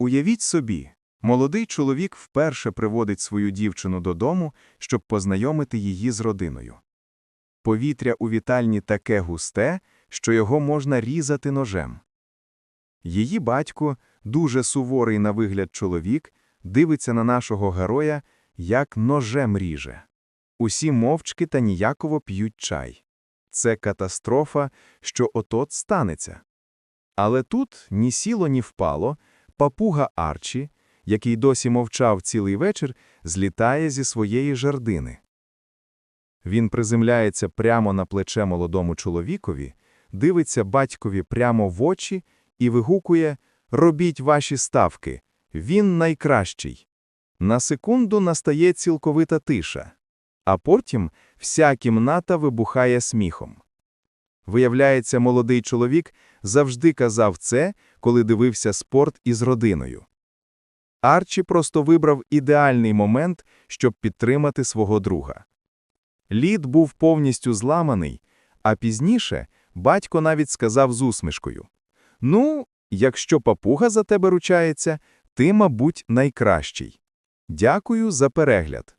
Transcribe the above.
Уявіть собі, молодий чоловік вперше приводить свою дівчину додому, щоб познайомити її з родиною. Повітря у вітальні таке густе, що його можна різати ножем. Її батько, дуже суворий на вигляд чоловік, дивиться на нашого героя, як ножем ріже. Усі мовчки та ніяково п'ють чай. Це катастрофа, що отот станеться. Але тут ні сіло, ні впало, папуга Арчі, який досі мовчав цілий вечір, злітає зі своєї жердини. Він приземляється прямо на плече молодому чоловікові, дивиться батькові прямо в очі і вигукує «Робіть ваші ставки, він найкращий». На секунду настає цілковита тиша, а потім вся кімната вибухає сміхом. Виявляється, молодий чоловік завжди казав це, коли дивився спорт із родиною. Арчі просто вибрав ідеальний момент, щоб підтримати свого друга. Лід був повністю зламаний, а пізніше батько навіть сказав з усмішкою: Ну, якщо папуга за тебе ручається, ти, мабуть, найкращий. Дякую за перегляд.